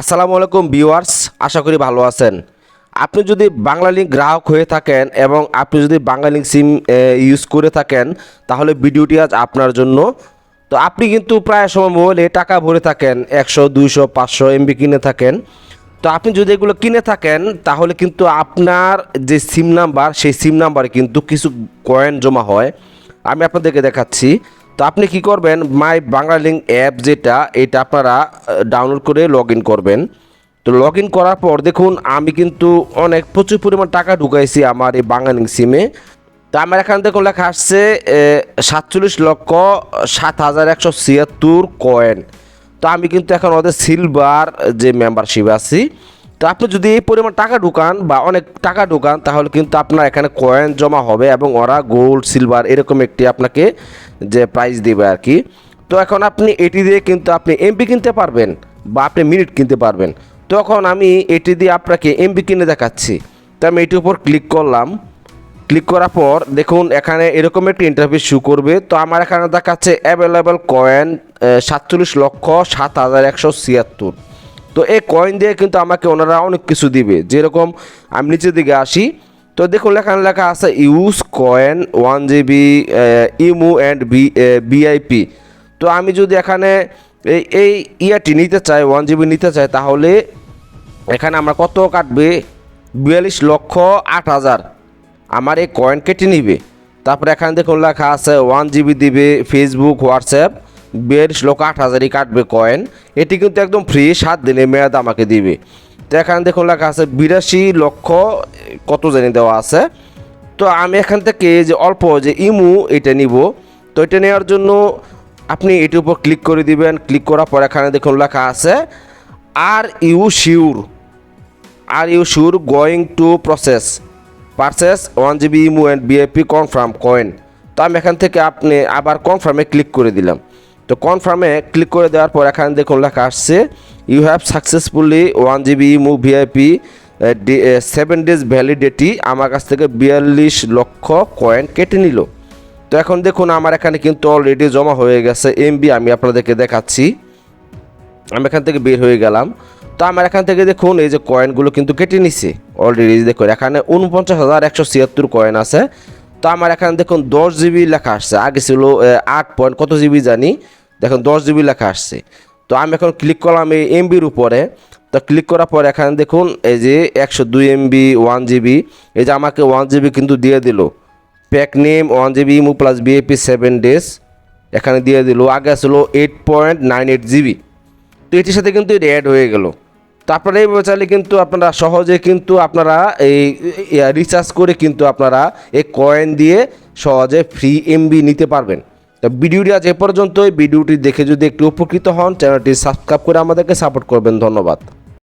আসসালামু আলাইকুম ভিউয়ার্স, আশা করি ভালো আছেন। আপনি যদি বাংলা লিঙ্ক গ্রাহক হয়ে থাকেন এবং আপনি যদি বাংলা লিঙ্ক সিম ইউজ করে থাকেন, তাহলে ভিডিওটি আজ আপনার জন্য। তো আপনি কিন্তু প্রায় সময় মোবাইলে টাকা ভরে থাকেন, একশো, দুইশো, পাঁচশো এমবি কিনে থাকেন। তো আপনি যদি এগুলো কিনে থাকেন, তাহলে কিন্তু আপনার যে সিম নাম্বার সেই সিম নাম্বারে কিন্তু কিছু কয়েন জমা হয়। আমি আপনাদেরকে দেখাচ্ছি। তো আপনি কি করবেন? মাই বাংলা লিঙ্ক অ্যাপ যেটা, এটা আপনারা ডাউনলোড করে লগ ইন করবেন। তো লগ ইন করার পর দেখুন, আমি কিন্তু অনেক প্রচুর পরিমাণ টাকা ঢুকাইছি আমার এই বাংলা লিঙ্ক সিমে তো আমার এখান থেকে লেখা আসছে সাতচল্লিশ লক্ষ সাত হাজার একশো ছিয়াত্তর কয়েন তো আমি কিন্তু এখন ওদের সিলভার যে মেম্বারশিপ আছি। তো আপনি যদি এই পরিমাণ টাকা ঢুকান বা অনেক টাকা ঢুকান, তাহলে কিন্তু আপনার এখানে কয়েন জমা হবে এবং ওরা গোল্ড সিলভার এরকম একটি আপনাকে যে প্রাইজ দেবে আর কি। তো এখন আপনি এটি দিয়ে কিন্তু আপনি এমপি কিনতে পারবেন বা আপনি মিনিট কিনতে পারবেন। তখন আমি এটি দিয়ে আপনাকে এমপি কিনে দেখাচ্ছি। তো আমি এটির উপর ক্লিক করলাম। ক্লিক করার পর দেখুন, এখানে এরকম একটি ইন্টারভিউ শু করবে। তো আমার এখানে দেখাচ্ছে অ্যাভেলেবেল কয়েন সাতচল্লিশ লক্ষ সাত হাজার একশো ছিয়াত্তর। তো এই কয়েন দিয়ে কিন্তু আমাকে ওনারা অনেক কিছু দিবে। যেরকম আমি নিচের দিকে আসি। তো দেখুন এখানে লেখা আছে use coin one GB imo and B VIP তো আমি যদি এখানে, এই এই ইয়াটি নিতে চাই ওয়ান জিবি নিতে চাই, তাহলে এখানে আমরা কত কাটবে? বিয়াল্লিশ লক্ষ আট হাজার। আমার এই কয়েন কেটে নিবে। তারপরে এখানে দেখুন, লেখা আছে ওয়ান জিবি দিবে ফেসবুক হোয়াটসঅ্যাপ বিয়াল্লিশ লক্ষ আট হাজারই কাটবে কয়েন এটি কিন্তু একদম ফ্রি সাত দিনের মেয়াদ আমাকে দিবে। তো এখানে দেখুন লেখা আছে, বিরাশি লক্ষ, কত জানি দেওয়া আছে। তো আমি এখান থেকে যে অল্প যে ইমু, এটা নিব। তো এটা নেওয়ার জন্য আপনি এটির উপর ক্লিক করে দিবেন। ক্লিক করার পর এখানে দেখুন লেখা আছে are you sure are you sure going to process purchase one GB imo and VIP confirm coin তো আমি এখান থেকে আপনি আবার কনফার্মে ক্লিক করে দিলাম। তো কনফার্মে ক্লিক করে দেওয়ার পর এখানে দেখুন লেখা আসছে you have successfully one GB imo VIP seven days validity আমার কাছ থেকে বিয়াল্লিশ লক্ষ কয়েন কেটে নিল। তো এখন দেখুন আমার এখানে কিন্তু অলরেডি জমা হয়ে গেছে এমবি আমি আপনাদেরকে দেখাচ্ছি। আমি এখান থেকে বের হয়ে গেলাম। তো আমার এখান থেকে দেখুন এই যে কয়েনগুলো কিন্তু কেটে নিছে। অলরেডি দেখুন এখানে উনপঞ্চাশ হাজার একশো ছিয়াত্তর কয়েন আছে। তো আমার এখানে দেখুন দশ জিবি লেখা আসছে। আগে ছিল আট পয়েন্ট কত জিবি জানি? দেখুন দশ জিবি লেখা আসছে। তো আমি এখন ক্লিক করলাম এই এমবির উপরে। তো ক্লিক করার পর এখানে দেখুন এই যে একশো দুই এমবি ওয়ান জিবি। এই যে আমাকে ওয়ান জিবি কিন্তু দিয়ে দিল। Pack name one GB imo plus VIP seven days এখানে দিয়ে দিল। আগে ছিল eight point nine eight GB. তো এটির সাথে কিন্তু এটা অ্যাড হয়ে গেল। তারপরে এইভাবে চাইলে কিন্তু আপনারা সহজে কিন্তু আপনারা এই রিচার্জ করে কিন্তু আপনারা এই কয়েন দিয়ে সহজে ফ্রি এমবি নিতে পারবেন। তো ভিডিওটি আজ এ পর্যন্তই। ভিডিওটি দেখে যদি একটু উপকৃত হন চ্যানেলটি সাবস্ক্রাইব করে আমাদেরকে সাপোর্ট করবেন। ধন্যবাদ।